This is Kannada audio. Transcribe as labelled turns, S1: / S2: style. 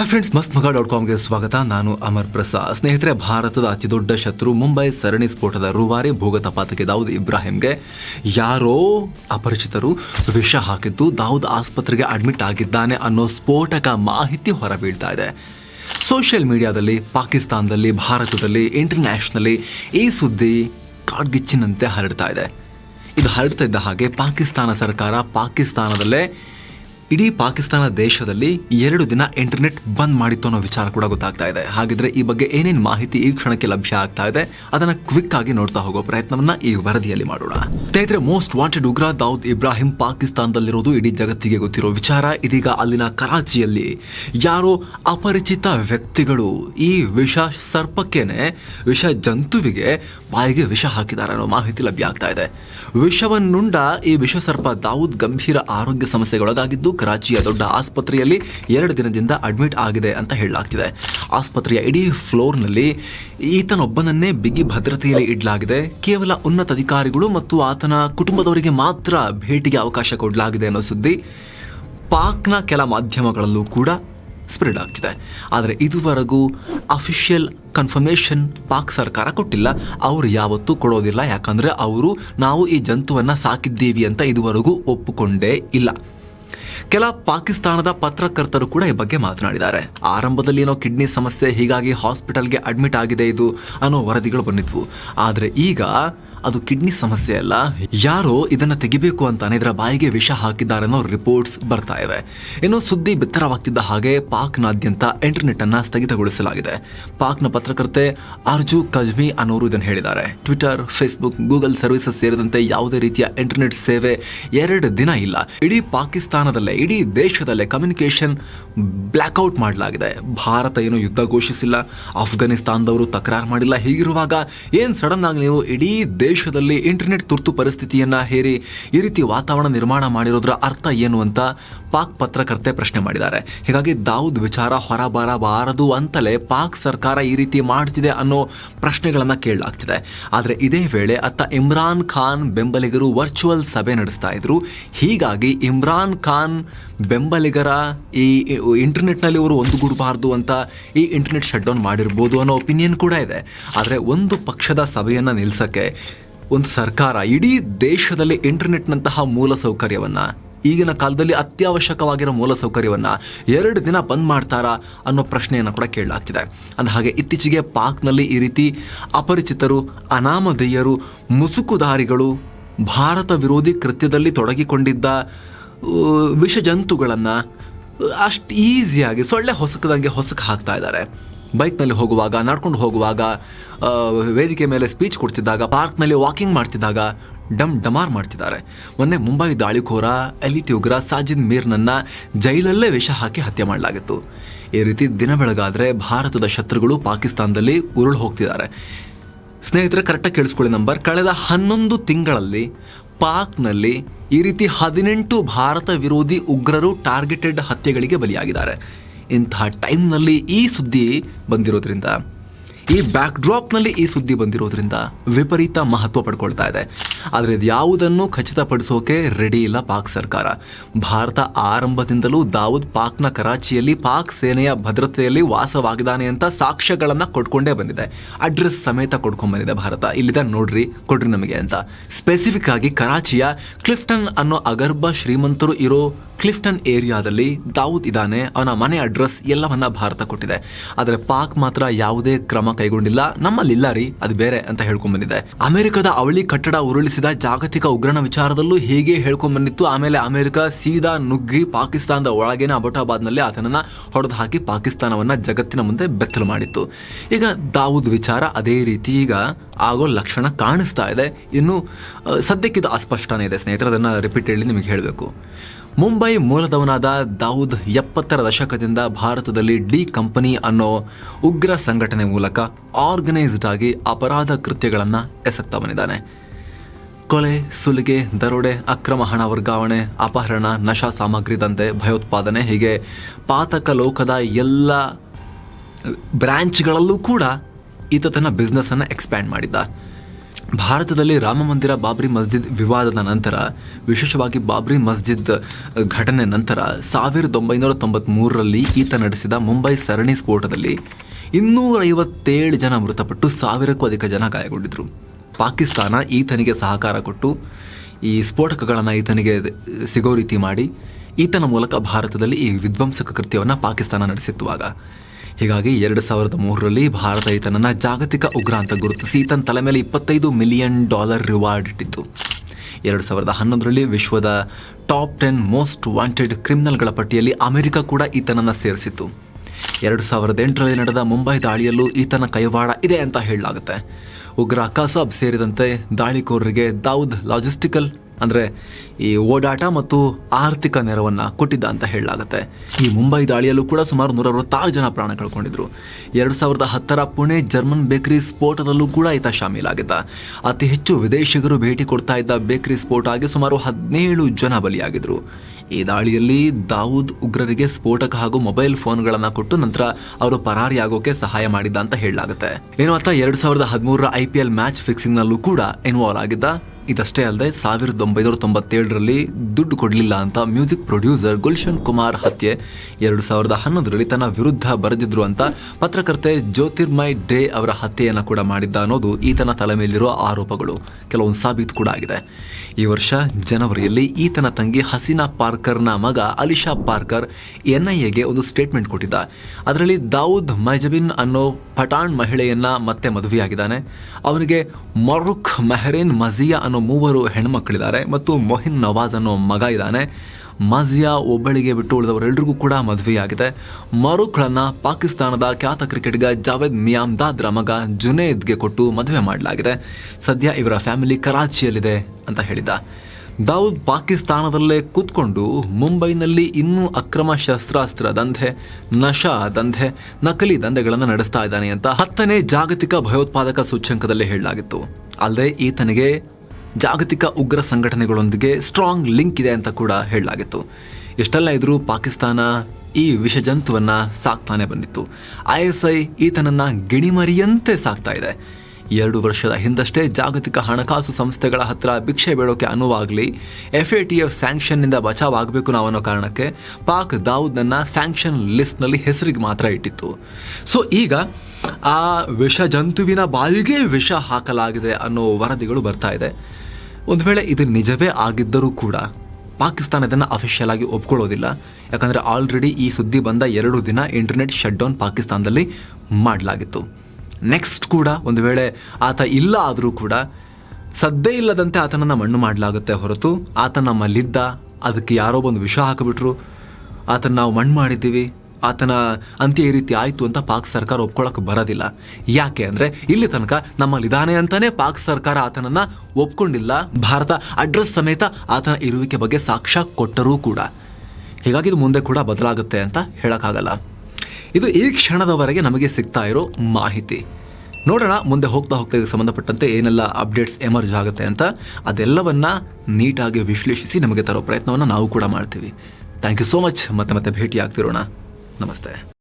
S1: ಹಾಯ್ ಫ್ರೆಂಡ್ಸ್ ಮಸ್ತ್ ಮಗ ಡಾಟ್ ಕಾಮ್ಗೆ ಸ್ವಾಗತ. ನಾನು ಅಮರ್ ಪ್ರಸಾದ್. ಸ್ನೇಹಿತರೆ, ಭಾರತದ ಅತಿದೊಡ್ಡ ಶತ್ರು ಮುಂಬೈ ಸರಣಿ ಸ್ಫೋಟದ ರೂವಾರಿ ಭೂಗತ ಪಾತಕಿ ದಾವೂದ್ ಇಬ್ರಾಹಿಂಗೆ ಯಾರೋ ಅಪರಿಚಿತರು ವಿಷ ಹಾಕಿದ್ದು ದಾವೂದ್ ಆಸ್ಪತ್ರೆಗೆ ಅಡ್ಮಿಟ್ ಆಗಿದ್ದಾನೆ ಅನ್ನೋ ಸ್ಫೋಟಕ ಮಾಹಿತಿ ಹೊರಬೀಳ್ತಾ ಇದೆ. ಸೋಷಿಯಲ್ ಮೀಡಿಯಾದಲ್ಲಿ, ಪಾಕಿಸ್ತಾನದಲ್ಲಿ, ಭಾರತದಲ್ಲಿ, ಇಂಟರ್ನ್ಯಾಷನಲಿ ಈ ಸುದ್ದಿ ಕಾಡ್ಗಿಚ್ಚಿನಂತೆ ಹರಡ್ತಾ ಇದೆ. ಇದು ಹರಡ್ತಾ ಇದ್ದ ಹಾಗೆ ಪಾಕಿಸ್ತಾನ ಸರ್ಕಾರ ಪಾಕಿಸ್ತಾನದಲ್ಲೇ ಇಡೀ ಪಾಕಿಸ್ತಾನ ದೇಶದಲ್ಲಿ ಎರಡು ದಿನ ಇಂಟರ್ನೆಟ್ ಬಂದ್ ಮಾಡಿತ್ತು ಅನ್ನೋ ವಿಚಾರ ಕೂಡ ಗೊತ್ತಾಗ್ತಾ ಇದೆ. ಹಾಗಿದ್ರೆ ಈ ಬಗ್ಗೆ ಏನೇನು ಮಾಹಿತಿ ಈ ಕ್ಷಣಕ್ಕೆ ಲಭ್ಯ ಆಗ್ತಾ ಇದೆ, ಅದನ್ನ ಕ್ವಿಕ್ ಆಗಿ ನೋಡ್ತಾ ಹೋಗೋ ಪ್ರಯತ್ನವನ್ನ ಈ ವರದಿಯಲ್ಲಿ ಮಾಡೋಣ. ಸ್ನೇಹಿತರೆ ಮೋಸ್ಟ್ ವಾಂಟೆಡ್ ಉಗ್ರ ದಾವೂದ್ ಇಬ್ರಾಹಿಂ ಪಾಕಿಸ್ತಾನದಲ್ಲಿರೋದು ಇಡೀ ಜಗತ್ತಿಗೆ ಗೊತ್ತಿರೋ ವಿಚಾರ. ಇದೀಗ ಅಲ್ಲಿನ ಕರಾಚಿಯಲ್ಲಿ ಯಾರೋ ಅಪರಿಚಿತ ವ್ಯಕ್ತಿಗಳು ಈ ವಿಷ ಸರ್ಪಕ್ಕೇನೆ, ವಿಷ ಜಂತುವಿಗೆ ಬಾಯಿಗೆ ವಿಷ ಹಾಕಿದ್ದಾರೆ ಅನ್ನೋ ಮಾಹಿತಿ ಲಭ್ಯ ಆಗ್ತಾ ಇದೆ. ವಿಷವನ್ನುಂಡ ಈ ವಿಷಸರ್ಪ ದಾವೂದ್ ಗಂಭೀರ ಆರೋಗ್ಯ ಸಮಸ್ಯೆಗೊಳಗಾಗಿದ್ದು, ಕರಾಚಿಯ ದೊಡ್ಡ ಆಸ್ಪತ್ರೆಯಲ್ಲಿ ಎರಡು ದಿನದಿಂದ ಅಡ್ಮಿಟ್ ಆಗಿದೆ ಅಂತ ಹೇಳಲಾಗ್ತಿದೆ. ಆಸ್ಪತ್ರೆಯ ಇಡೀ ಫ್ಲೋರ್ನಲ್ಲಿ ಈತನೊಬ್ಬನನ್ನೇ ಬಿಗಿ ಭದ್ರತೆಯಲ್ಲಿ ಇಡಲಾಗಿದೆ. ಕೇವಲ ಉನ್ನತ ಅಧಿಕಾರಿಗಳು ಮತ್ತು ಆತನ ಕುಟುಂಬದವರಿಗೆ ಮಾತ್ರ ಭೇಟಿಗೆ ಅವಕಾಶ ಕೊಡಲಾಗಿದೆ ಅನ್ನೋ ಸುದ್ದಿ ಪಾಕ್ನ ಕೆಲ ಮಾಧ್ಯಮಗಳಲ್ಲೂ ಕೂಡ ಸ್ಪ್ರೆಡ್ ಆಗ್ತಿದೆ. ಆದರೆ ಇದುವರೆಗೂ ಅಫಿಷಿಯಲ್ ಕನ್ಫರ್ಮೇಷನ್ ಪಾಕ್ ಸರ್ಕಾರ ಕೊಟ್ಟಿಲ್ಲ. ಅವರು ಯಾವತ್ತೂ ಕೊಡೋದಿಲ್ಲ. ಯಾಕಂದರೆ ಅವರು, ನಾವು ಈ ಜಂತುವನ್ನು ಸಾಕಿದ್ದೀವಿ ಅಂತ ಇದುವರೆಗೂ ಒಪ್ಪಿಕೊಂಡೇ ಇಲ್ಲ. ಕೆಲ ಪಾಕಿಸ್ತಾನದ ಪತ್ರಕರ್ತರು ಕೂಡ ಈ ಬಗ್ಗೆ ಮಾತನಾಡಿದ್ದಾರೆ. ಆರಂಭದಲ್ಲಿ ಏನೋ ಕಿಡ್ನಿ ಸಮಸ್ಯೆ, ಹೀಗಾಗಿ ಹಾಸ್ಪಿಟಲ್ಗೆ ಅಡ್ಮಿಟ್ ಆಗಿದೆ ಇದು ಅನ್ನೋ ವರದಿಗಳು ಬಂದಿದ್ವು. ಆದರೆ ಈಗ ಅದು ಕಿಡ್ನಿ ಸಮಸ್ಯೆ ಅಲ್ಲ. ಯಾರೋ ಇದನ್ನ ತೆಗಿಬೇಕು ಅಂತಾನೆ ಇದರ ಬಾಯಿಗೆ ವಿಷ ಹಾಕಿದ್ದಾರೆ ಅನ್ನೋ ರಿಪೋರ್ಟ್ಸ್ ಬರ್ತಾ ಇವೆ. ಇನ್ನು ಸುದ್ದಿ ಬಿತ್ತರವಾಗ್ತಿದ್ದ ಹಾಗೆ ಪಾಕ್ನಾದ್ಯಂತ ಇಂಟರ್ನೆಟ್ ಅನ್ನ ಸ್ಥಗಿತಗೊಳಿಸಲಾಗಿದೆ. ಪಾಕ್ನ ಪತ್ರಕರ್ತೆ ಅರ್ಜು ಕಜ್ಮಿ ಅನ್ನೋರು ಇದನ್ನು ಹೇಳಿದ್ದಾರೆ. ಟ್ವಿಟರ್ ಫೇಸ್ಬುಕ್ ಗೂಗಲ್ ಸರ್ವಿಸಸ್ ಸೇರಿದಂತೆ ಯಾವುದೇ ರೀತಿಯ ಇಂಟರ್ನೆಟ್ ಸೇವೆ ಎರಡು ದಿನ ಇಲ್ಲ. ಇಡೀ ಪಾಕಿಸ್ತಾನದಲ್ಲೇ, ಇಡೀ ದೇಶದಲ್ಲೇ ಕಮ್ಯುನಿಕೇಶನ್ ಬ್ಲ್ಯಾಕ್ಔಟ್ ಮಾಡಲಾಗಿದೆ. ಭಾರತ ಏನು ಯುದ್ಧ ಘೋಷಿಸಿಲ್ಲ. ಅಫ್ಘಾನಿಸ್ತಾನದವರು ತಕರಾರು ಮಾಡಿಲ್ಲ. ಹೀಗಿರುವಾಗ ಏನ್ ಸಡನ್ ಆಗಿ ನೀವು ಇಡೀ ದೇಶದಲ್ಲಿ ಇಂಟರ್ನೆಟ್ ತುರ್ತು ಪರಿಸ್ಥಿತಿಯನ್ನ ಹೇರಿ ಈ ರೀತಿ ವಾತಾವರಣ ನಿರ್ಮಾಣ ಮಾಡಿರೋದ್ರ ಅರ್ಥ ಏನು ಅಂತ ಪಾಕ್ ಪತ್ರಕರ್ತೆ ಪ್ರಶ್ನೆ ಮಾಡಿದ್ದಾರೆ. ಹೀಗಾಗಿ ದಾವೂದ್ ವಿಚಾರ ಹೊರಬರಬಾರದು ಅಂತಲೇ ಪಾಕ್ ಸರ್ಕಾರ ಈ ರೀತಿ ಮಾಡ್ತಿದೆ ಅನ್ನೋ ಪ್ರಶ್ನೆಗಳನ್ನ ಕೇಳಲಾಗ್ತಿದೆ. ಆದರೆ ಇದೇ ವೇಳೆ ಅತ್ತ ಇಮ್ರಾನ್ ಖಾನ್ ಬೆಂಬಲಿಗರು ವರ್ಚುವಲ್ ಸಭೆ ನಡೆಸ್ತಾ ಇದ್ರು. ಹೀಗಾಗಿ ಇಮ್ರಾನ್ ಖಾನ್ ಬೆಂಬಲಿಗರ ಈ ಇಂಟರ್ನೆಟ್ನಲ್ಲಿ ಅವರು ಒಂದುಗೂಡಬಾರ್ದು ಅಂತ ಈ ಇಂಟರ್ನೆಟ್ ಶಟ್ ಡೌನ್ ಮಾಡಿರ್ಬೋದು ಅನ್ನೋ ಒಪಿನಿಯನ್ ಕೂಡ ಇದೆ. ಆದರೆ ಒಂದು ಪಕ್ಷದ ಸಭೆಯನ್ನ ನಿಲ್ಸಕ್ಕೆ ಒಂದು ಸರ್ಕಾರ ಇಡೀ ದೇಶದಲ್ಲಿ ಇಂಟರ್ನೆಟ್ನಂತಹ ಮೂಲ ಸೌಕರ್ಯವನ್ನ, ಈಗಿನ ಕಾಲದಲ್ಲಿ ಅತ್ಯವಶ್ಯಕವಾಗಿರೋ ಮೂಲ ಸೌಕರ್ಯವನ್ನ ಎರಡು ದಿನ ಬಂದ್ ಮಾಡ್ತಾರಾ ಅನ್ನೋ ಪ್ರಶ್ನೆಯನ್ನು ಕೂಡ ಕೇಳಲಾಗ್ತಿದೆ. ಅಂದ ಹಾಗೆ ಇತ್ತೀಚೆಗೆ ಪಾಕ್ನಲ್ಲಿ ಈ ರೀತಿ ಅಪರಿಚಿತರು, ಅನಾಮಧೇಯರು ಮುಸುಕುದಾರಿಗಳು ಭಾರತ ವಿರೋಧಿ ಕೃತ್ಯದಲ್ಲಿ ತೊಡಗಿಕೊಂಡಿದ್ದ ವಿಷಜಂತುಗಳನ್ನು ವಿಷ ಜಂತುಗಳನ್ನು ಅಷ್ಟು ಈಸಿಯಾಗಿ ಸೊಳ್ಳೆ ಹೊಸಕದಂಗೆ ಹೊಸಕ್ಕೆ ಹಾಕ್ತಾ ಇದ್ದಾರೆ. ಬೈಕ್ನಲ್ಲಿ ಹೋಗುವಾಗ, ನಡ್ಕೊಂಡು ಹೋಗುವಾಗ ವೇದಿಕೆ ಮೇಲೆ ಸ್ಪೀಚ್ ಕೊಡ್ತಿದ್ದಾಗ ಪಾರ್ಕ್ನಲ್ಲಿ ವಾಕಿಂಗ್ ಮಾಡ್ತಿದ್ದಾಗ, ಡಮ್ ಡಮಾರ್ ಮಾಡ್ತಿದ್ದಾರೆ. ಮೊನ್ನೆ ಮುಂಬೈ ದಾಳಿಕೋರ, ಎಲಿಟಿ ಉಗ್ರ ಸಾಜಿದ್ ಮೀರ್ನನ್ನ ಜೈಲಲ್ಲೇ ವಿಷ ಹಾಕಿ ಹತ್ಯೆ ಮಾಡಲಾಗಿತ್ತು. ಈ ರೀತಿ ದಿನ ಬೆಳಗಾದರೆ ಭಾರತದ ಶತ್ರುಗಳು ಪಾಕಿಸ್ತಾನದಲ್ಲಿ ಉರುಳು ಹೋಗ್ತಿದ್ದಾರೆ. ಸ್ನೇಹಿತರೆ ಕರೆಕ್ಟಾಗಿ ಕೇಳಿಸ್ಕೊಳ್ಳಿ ನಂಬರ್. ಕಳೆದ ಹನ್ನೊಂದು ತಿಂಗಳಲ್ಲಿ ಪಾಕ್ನಲ್ಲಿ ಈ ರೀತಿ ಹದಿನೆಂಟು ಭಾರತ ವಿರೋಧಿ ಉಗ್ರರು ಟಾರ್ಗೆಟೆಡ್ ಹತ್ಯೆಗಳಿಗೆ ಬಲಿಯಾಗಿದ್ದಾರೆ. ಇಂತಹ ಟೈಮ್ನಲ್ಲಿ ಈ ಸುದ್ದಿ ಬಂದಿರೋದ್ರಿಂದ ಈ ಬ್ಯಾಕ್ ಡ್ರಾಪ್ನಲ್ಲಿ ಈ ಸುದ್ದಿ ಬಂದಿರೋದ್ರಿಂದ ವಿಪರೀತ ಮಹತ್ವ ಪಡ್ಕೊಳ್ತಾ ಇದೆ. ಆದರೆ ಯಾವುದನ್ನು ಖಚಿತಪಡಿಸೋಕೆ ರೆಡಿ ಇಲ್ಲ ಪಾಕ್ ಸರ್ಕಾರ. ಭಾರತ ಆರಂಭದಿಂದಲೂ ದಾವೂದ್ ಪಾಕ್ನ ಕರಾಚಿಯಲ್ಲಿ ಪಾಕ್ ಸೇನೆಯ ಭದ್ರತೆಯಲ್ಲಿ ವಾಸವಾಗಿದ್ದಾನೆ ಅಂತ ಸಾಕ್ಷ್ಯಗಳನ್ನ ಕೊಡ್ಕೊಂಡೇ ಬಂದಿದೆ. ಅಡ್ರೆಸ್ ಸಮೇತ ಕೊಡ್ಕೊಂಡ್ ಬಂದಿದೆ ಭಾರತ. ಇಲ್ಲಿದೆ ನೋಡ್ರಿ ಕೊಡ್ರಿ ನಮಗೆ ಅಂತ. ಸ್ಪೆಸಿಫಿಕ್ ಆಗಿ ಕರಾಚಿಯ ಕ್ಲಿಫ್ಟನ್ ಅನ್ನೋ ಅಗರ್ಭ ಶ್ರೀಮಂತರು ಇರೋ ಕ್ಲಿಫ್ಟನ್ ಏರಿಯಾದಲ್ಲಿ ದಾವೂದ್ ಇದ್ದಾನೆ. ಅವನ ಮನೆ ಅಡ್ರೆಸ್ ಎಲ್ಲವನ್ನ ಭಾರತ ಕೊಟ್ಟಿದೆ. ಆದರೆ ಪಾಕ್ ಮಾತ್ರ ಯಾವುದೇ ಕ್ರಮ ಕೈಗೊಂಡಿಲ್ಲ. ನಮ್ಮಲ್ಲಿ ಇಲ್ಲ ರೀ, ಅದು ಬೇರೆ ಅಂತ ಹೇಳ್ಕೊಂಡ್ ಬಂದಿದೆ. ಅಮೆರಿಕದ ಅವಳಿ ಕಟ್ಟಡ ಉರುಳಿಸಿದ ಜಾಗತಿಕ ಉಗ್ರನ ವಿಚಾರದಲ್ಲೂ ಹೀಗೆ ಹೇಳ್ಕೊಂಡ್ ಬಂದಿತ್ತು. ಆಮೇಲೆ ಅಮೆರಿಕ ಸೀದಾ ನುಗ್ಗಿ ಪಾಕಿಸ್ತಾನದ ಒಳಗಿನ ಅಬಟಾಬಾದ್ನಲ್ಲಿ ಆತನನ್ನ ಹೊಡೆದು ಹಾಕಿ ಪಾಕಿಸ್ತಾನವನ್ನ ಜಗತ್ತಿನ ಮುಂದೆ ಬೆತ್ತಲು ಮಾಡಿತ್ತು. ಈಗ ದಾವೂದ್ ವಿಚಾರ ಅದೇ ರೀತಿ ಈಗ ಆಗೋ ಲಕ್ಷಣ ಕಾಣಿಸ್ತಾ ಇದೆ. ಇನ್ನು ಸದ್ಯಕ್ಕಿದು ಅಸ್ಪಷ್ಟನೇ ಇದೆ ಸ್ನೇಹಿತರೆ, ಅದನ್ನ ರಿಪೀಟ್ ಹೇಳಿ ನಿಮಗೆ ಹೇಳಬೇಕು. ಮುಂಬೈ ಮೂಲದವನಾದ ದಾವೂದ್ ಎಪ್ಪತ್ತರ ದಶಕದಿಂದ ಭಾರತದಲ್ಲಿ ಡಿ ಕಂಪನಿ ಅನ್ನೋ ಉಗ್ರ ಸಂಘಟನೆ ಮೂಲಕ ಆರ್ಗನೈಸ್ಡ್ ಆಗಿ ಅಪರಾಧ ಕೃತ್ಯಗಳನ್ನು ಎಸಗ್ತಾ ಬಂದಿದ್ದಾನೆ. ಕೊಲೆ, ಸುಲಿಗೆ, ದರೋಡೆ, ಅಕ್ರಮ ಹಣ ವರ್ಗಾವಣೆ, ಅಪಹರಣ, ನಶಾ ಸಾಮಗ್ರಿ ದಂಧೆ ಭಯೋತ್ಪಾದನೆ, ಹೀಗೆ ಪಾತಕ ಲೋಕದ ಎಲ್ಲ ಬ್ರ್ಯಾಂಚ್ಗಳಲ್ಲೂ ಕೂಡ ಈತ ತನ್ನ ಬಿಸ್ನೆಸ್ ಅನ್ನ ಎಕ್ಸ್ಪ್ಯಾಂಡ್ ಮಾಡಿದ್ದ. ಭಾರತದಲ್ಲಿ ರಾಮ ಮಂದಿರ ಬಾಬ್ರಿ ಮಸ್ಜಿದ್ ವಿವಾದದ ನಂತರ, ವಿಶೇಷವಾಗಿ ಬಾಬ್ರಿ ಮಸ್ಜಿದ್ ಘಟನೆ ನಂತರ ಸಾವಿರದ ಒಂಬೈನೂರ ತೊಂಬತ್ಮೂರರಲ್ಲಿ ಈತ ನಡೆಸಿದ ಮುಂಬೈ ಸರಣಿ ಸ್ಫೋಟದಲ್ಲಿ ಇನ್ನೂರೈವತ್ತೇಳು ಜನ ಮೃತಪಟ್ಟು ಸಾವಿರಕ್ಕೂ ಅಧಿಕ ಜನ ಗಾಯಗೊಂಡಿದ್ದರು ಪಾಕಿಸ್ತಾನ ಈತನಿಗೆ ಸಹಕಾರ ಕೊಟ್ಟು, ಈ ಸ್ಫೋಟಕಗಳನ್ನು ಈತನಿಗೆ ಸಿಗೋ ರೀತಿ ಮಾಡಿ, ಈತನ ಮೂಲಕ ಭಾರತದಲ್ಲಿ ಈ ವಿಧ್ವಂಸಕ ಕೃತ್ಯವನ್ನು ಪಾಕಿಸ್ತಾನ ನಡೆಸಿತ್ತು ಆಗ. ಹೀಗಾಗಿ ಎರಡು ಸಾವಿರದ ಮೂರರಲ್ಲಿ ಭಾರತ ಈತನನ್ನ ಜಾಗತಿಕ ಉಗ್ರ ಅಂತ ಗುರುತಿಸಿ ಈತನ ತಲೆ ಮೇಲೆ ಇಪ್ಪತ್ತೈದು ಮಿಲಿಯನ್ ಡಾಲರ್ ರಿವಾರ್ಡ್ ಇಟ್ಟಿತ್ತು. ಎರಡು ಸಾವಿರದ ಹನ್ನೊಂದರಲ್ಲಿ ವಿಶ್ವದ ಟಾಪ್ ಟೆನ್ ಮೋಸ್ಟ್ ವಾಂಟೆಡ್ ಕ್ರಿಮಿನಲ್ಗಳ ಪಟ್ಟಿಯಲ್ಲಿ ಅಮೆರಿಕ ಕೂಡ ಈತನನ್ನು ಸೇರಿಸಿತ್ತು. ಎರಡು ಸಾವಿರದ ಎಂಟರಲ್ಲಿ ನಡೆದ ಮುಂಬೈ ದಾಳಿಯಲ್ಲೂ ಈತನ ಕೈವಾಡ ಇದೆ ಅಂತ ಹೇಳಲಾಗುತ್ತೆ. ಉಗ್ರ ಕಸಾಬ್ ಸೇರಿದಂತೆ ದಾಳಿಕೋರರಿಗೆ ದಾವೂದ್ ಲಾಜಿಸ್ಟಿಕಲ್ ಅಂದರೆ ಈ ಓಡಾಟ ಮತ್ತು ಆರ್ಥಿಕ ನೆರವನ್ನು ಕೊಟ್ಟಿದ್ದ ಅಂತ ಹೇಳಲಾಗುತ್ತೆ. ಈ ಮುಂಬೈ ದಾಳಿಯಲ್ಲೂ ಕೂಡ ಸುಮಾರು ನೂರ ಅರವತ್ತಾರು ಜನ ಪ್ರಾಣ ಕಳ್ಕೊಂಡಿದ್ರು. ಎರಡು ಸಾವಿರದ ಹತ್ತರ ಪುಣೆ ಜರ್ಮನ್ ಬೇಕರಿ ಸ್ಫೋಟದಲ್ಲೂ ಕೂಡ ಈತ ಶಾಮೀಲಾಗಿದ್ದ. ಅತಿ ಹೆಚ್ಚು ವಿದೇಶಿಗರು ಭೇಟಿ ಕೊಡ್ತಾ ಇದ್ದ ಬೇಕರಿ ಸ್ಫೋಟ ಆಗಿ ಸುಮಾರು ಹದಿನೇಳು ಜನ ಬಲಿಯಾಗಿದ್ರು. ಈ ದಾಳಿಯಲ್ಲಿ ದಾವೂದ್ ಉಗ್ರರಿಗೆ ಸ್ಫೋಟಕ ಹಾಗೂ ಮೊಬೈಲ್ ಫೋನ್ಗಳನ್ನು ಕೊಟ್ಟು ನಂತರ ಅವರು ಪರಾರಿಯಾಗೋಕೆ ಸಹಾಯ ಮಾಡಿದ್ದ ಅಂತ ಹೇಳಲಾಗುತ್ತೆ. ಏನು ಆತ ಎರಡು ಸಾವಿರದ ಹದಿಮೂರರ ಐ ಪಿ ಎಲ್ ಮ್ಯಾಚ್ ಫಿಕ್ಸಿಂಗ್ನಲ್ಲೂ ಕೂಡ ಇನ್ವಾಲ್ವ್ ಆಗಿದ್ದ. ಇದಷ್ಟೇ ಅಲ್ಲದೆ ಸಾವಿರದ ಒಂಬೈನೂರ ತೊಂಬತ್ತೇಳರಲ್ಲಿ ದುಡ್ಡು ಕೊಡಲಿಲ್ಲ ಅಂತ ಮ್ಯೂಸಿಕ್ ಪ್ರೊಡ್ಯೂಸರ್ ಗುಲ್ಶನ್ ಕುಮಾರ್ ಹತ್ಯೆ. ಎರಡು ಸಾವಿರದ ಹನ್ನೊಂದರಲ್ಲಿ ತನ್ನ ವಿರುದ್ಧ ಬರೆದಿದ್ರು ಅಂತ ಪತ್ರಕರ್ತೆ ಜ್ಯೋತಿರ್ಮಯ್ ಡೇ ಅವರ ಹತ್ಯೆಯನ್ನು ಕೂಡ ಮಾಡಿದ್ದ ಅನ್ನೋದು ಈತನ ತಲೆ ಮೇಲಿರುವ ಆರೋಪಗಳು. ಕೆಲವೊಂದು ಸಾಬೀತು ಕೂಡ ಆಗಿದೆ. ಈ ವರ್ಷ ಜನವರಿಯಲ್ಲಿ ಈತನ ತಂಗಿ ಹಸೀನಾ ಪಾರ್ಕರ್ನ ಮಗ ಅಲಿಶಾ ಪಾರ್ಕರ್ ಎನ್ಐಎಗೆ ಒಂದು ಸ್ಟೇಟ್ಮೆಂಟ್ ಕೊಟ್ಟಿದ್ದ. ಅದರಲ್ಲಿ ದಾವೂದ್ ಮೈಜಬಿನ್ ಅನ್ನೋ ಪಠಾಣ್ ಮಹಿಳೆಯನ್ನ ಮತ್ತೆ ಮದುವೆಯಾಗಿದ್ದಾನೆ. ಅವನಿಗೆ ಮರುಖ್ ಮೆಹರೇನ್ ಮಜಿಯಾ ಅನ್ನೋ ಮೂವರು ಹೆಣ್ಮಕ್ಳಿದ್ದಾರೆ ಮತ್ತು ಮೊಹಿನ್ ನವಾಜ್ ಅನ್ನೋ ಮಗ ಇದ್ದಾನೆ. ಮಜಿಯಾ ಒಬ್ಬಳಿಗೆ ಬಿಟ್ಟು ಉಳಿದವರೆಲ್ಲರಿಗೂ ಕೂಡ ಮದುವೆಯಾಗಿದೆ. ಮರುಕಳನ್ನ ಪಾಕಿಸ್ತಾನದ ಖ್ಯಾತ ಕ್ರಿಕೆಟ್ಗ ಜಾವೇದ್ ಮಿಯಾಮ್ದಾದ್ರ ಮಗ ಜುನೇದ್ಗೆ ಕೊಟ್ಟು ಮದುವೆ ಮಾಡಲಾಗಿದೆ. ಸದ್ಯ ಇವರ ಫ್ಯಾಮಿಲಿ ಕರಾಚಿಯಲ್ಲಿದೆ ಅಂತ ಹೇಳಿದ್ದ. ದಾವೂದ್ ಪಾಕಿಸ್ತಾನದಲ್ಲೇ ಕೂತ್ಕೊಂಡು ಮುಂಬೈನಲ್ಲಿ ಇನ್ನೂ ಅಕ್ರಮ ಶಸ್ತ್ರಾಸ್ತ್ರ ದಂಧೆ, ನಶಾ ದಂಧೆ, ನಕಲಿ ದಂಧೆಗಳನ್ನು ನಡೆಸ್ತಾ ಇದ್ದಾನೆ ಅಂತ ಹತ್ತನೇ ಜಾಗತಿಕ ಭಯೋತ್ಪಾದಕ ಸೂಚ್ಯಂಕದಲ್ಲಿ ಹೇಳಲಾಗಿತ್ತು. ಅಲ್ಲದೆ ಈತನಿಗೆ ಜಾಗತಿಕ ಉಗ್ರ ಸಂಘಟನೆಗಳೊಂದಿಗೆ ಸ್ಟ್ರಾಂಗ್ ಲಿಂಕ್ ಇದೆ ಅಂತ ಕೂಡ ಹೇಳಲಾಗಿತ್ತು. ಇಷ್ಟೆಲ್ಲ ಇದ್ರೂ ಪಾಕಿಸ್ತಾನ ಈ ವಿಷಜಂತುವನ್ನು ಸಾಕ್ತಾನೆ ಬಂದಿತ್ತು. ಐ ಎಸ್ ಐ ಈತನನ್ನ ಗಿಣಿಮರಿಯಂತೆ ಸಾಕ್ತಾ ಇದೆ. ಎರಡು ವರ್ಷದ ಹಿಂದಷ್ಟೇ ಜಾಗತಿಕ ಹಣಕಾಸು ಸಂಸ್ಥೆಗಳ ಹತ್ರ ಭಿಕ್ಷೆ ಬೇಡೋಕೆ ಅನುವಾಗಲಿ ಎಫ್ ಎ ಟಿ ಎಫ್ ಸ್ಯಾಂಕ್ಷನ್ನಿಂದ ಬಚಾವ್ ಆಗಬೇಕು ನಾವು ಅನ್ನೋ ಕಾರಣಕ್ಕೆ ಪಾಕ್ ದಾವೂದ್ನನ್ನ ಸ್ಯಾಂಕ್ಷನ್ ಲಿಸ್ಟ್ನಲ್ಲಿ ಹೆಸರಿಗೆ ಮಾತ್ರ ಇಟ್ಟಿತ್ತು. ಸೊ ಈಗ ಆ ವಿಷ ಜಂತುವಿನ ಬಾಯಿಗೆ ವಿಷ ಹಾಕಲಾಗಿದೆ ಅನ್ನೋ ವರದಿಗಳು ಬರ್ತಾ ಇದೆ. ಒಂದು ವೇಳೆ ಇದು ನಿಜವೇ ಆಗಿದ್ದರೂ ಕೂಡ ಪಾಕಿಸ್ತಾನ ಇದನ್ನು ಅಫಿಷಿಯಲ್ ಆಗಿ ಒಪ್ಕೊಳ್ಳೋದಿಲ್ಲ. ಯಾಕಂದರೆ ಆಲ್ರೆಡಿ ಈ ಸುದ್ದಿ ಬಂದ ಎರಡು ದಿನ ಇಂಟರ್ನೆಟ್ ಶಟ್ ಡೌನ್ ಪಾಕಿಸ್ತಾನದಲ್ಲಿ ಮಾಡಲಾಗಿತ್ತು. ನೆಕ್ಸ್ಟ್ ಕೂಡ ಒಂದು ವೇಳೆ ಆತ ಇಲ್ಲ ಆದರೂ ಕೂಡ ಸದ್ದೇ ಇಲ್ಲದಂತೆ ಆತನನ್ನು ಮಣ್ಣು ಮಾಡಲಾಗುತ್ತೆ ಹೊರತು ಆತ ನಮ್ಮಲ್ಲಿದ್ದ, ಅದಕ್ಕೆ ಯಾರೋ ಒಂದು ವಿಷ ಹಾಕಿಬಿಟ್ರು. ಆತನ ನಾವು ಮಣ್ಣು ಮಾಡಿದ್ದೀವಿ. ಆತನ ಅಂತ್ಯ ಈ ರೀತಿ ಆಯಿತು ಅಂತ ಪಾಕ್ ಸರ್ಕಾರ ಒಪ್ಕೊಳ್ಳೋಕೆ ಬರೋದಿಲ್ಲ. ಯಾಕೆ ಅಂದರೆ ಇಲ್ಲಿ ತನಕ ನಮ್ಮಲ್ಲಿದ್ದಾನೆ ಅಂತಾನೆ ಪಾಕ್ ಸರ್ಕಾರ ಆತನನ್ನ ಒಪ್ಕೊಂಡಿಲ್ಲ. ಭಾರತ ಅಡ್ರೆಸ್ ಸಮೇತ ಆತನ ಇರುವಿಕೆ ಬಗ್ಗೆ ಸಾಕ್ಷ್ಯ ಕೊಟ್ಟರೂ ಕೂಡ. ಹೀಗಾಗಿ ಇದು ಮುಂದೆ ಕೂಡ ಬದಲಾಗುತ್ತೆ ಅಂತ ಹೇಳೋಕ್ಕಾಗಲ್ಲ. ಇದು ಈ ಕ್ಷಣದವರೆಗೆ ನಮಗೆ ಸಿಗ್ತಾ ಇರೋ ಮಾಹಿತಿ. ನೋಡೋಣ, ಮುಂದೆ ಹೋಗ್ತಾ ಹೋಗ್ತಾ ಇದಕ್ಕೆ ಸಂಬಂಧಪಟ್ಟಂತೆ ಏನೆಲ್ಲ ಅಪ್ಡೇಟ್ಸ್ ಎಮರ್ಜ್ ಆಗುತ್ತೆ ಅಂತ. ಅದೆಲ್ಲವನ್ನ ನೀಟಾಗಿ ವಿಶ್ಲೇಷಿಸಿ ನಮಗೆ ತರೋ ಪ್ರಯತ್ನವನ್ನು ನಾವು ಕೂಡ ಮಾಡ್ತೀವಿ. Thank you so much. ಮತ್ತೆ ಮತ್ತೆ ಭೇಟಿ ಆಗ್ತಿರೋಣ नमस्ते